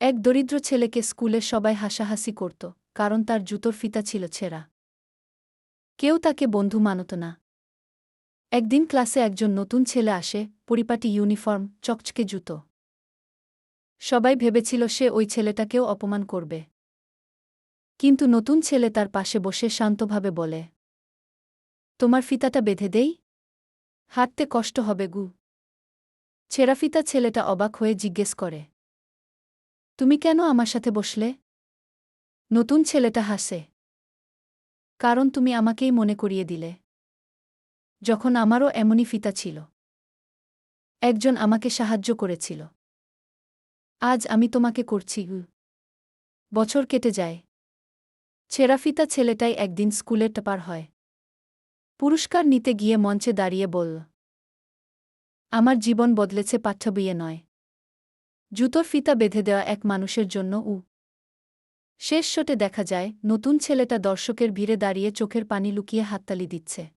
এক দরিদ্র ছেলেকে স্কুলে সবাই হাসাহাসি করত, কারণ তার জুতোর ফিতা ছিল ছেঁড়া। কেউ তাকে বন্ধু মানত না। একদিন ক্লাসে একজন নতুন ছেলে আসে, পরিপাটি ইউনিফর্ম, চকচকে জুতো। সবাই ভেবেছিল সে ওই ছেলেটাকেও অপমান করবে। কিন্তু নতুন ছেলে তার পাশে বসে শান্তভাবে বলে, তোমার ফিতাটা বেঁধে দেই? হাঁটতে কষ্ট হবে গু। ছেঁড়া ফিতা ছেলেটা অবাক হয়ে জিজ্ঞেস করে তুমি কেন আমার সাথে বসলে? নতুন ছেলেটা হাসে। কারণ তুমি আমাকেই মনে করিয়ে দিলে। যখন আমারও এমনই ফিতা ছিল। একজন আমাকে সাহায্য করেছিল। আজ আমি তোমাকে করছি বছর কেটে যায়। ছেঁড়া ফিতা ছেলেটাই একদিন স্কুলে টপার হয়। পুরস্কার নিতে গিয়ে মঞ্চে দাঁড়িয়ে বলল, আমার জীবন বদলেছে পাঠ্য বিয়ে নয়। জুতোর ফিতা বেঁধে দেওয়া এক মানুষের জন্য উ। শেষ শোটে দেখা যায়, নতুন ছেলেটা দর্শকের ভিড়ে দাঁড়িয়ে চোখের পানি লুকিয়ে হাততালি দিচ্ছে।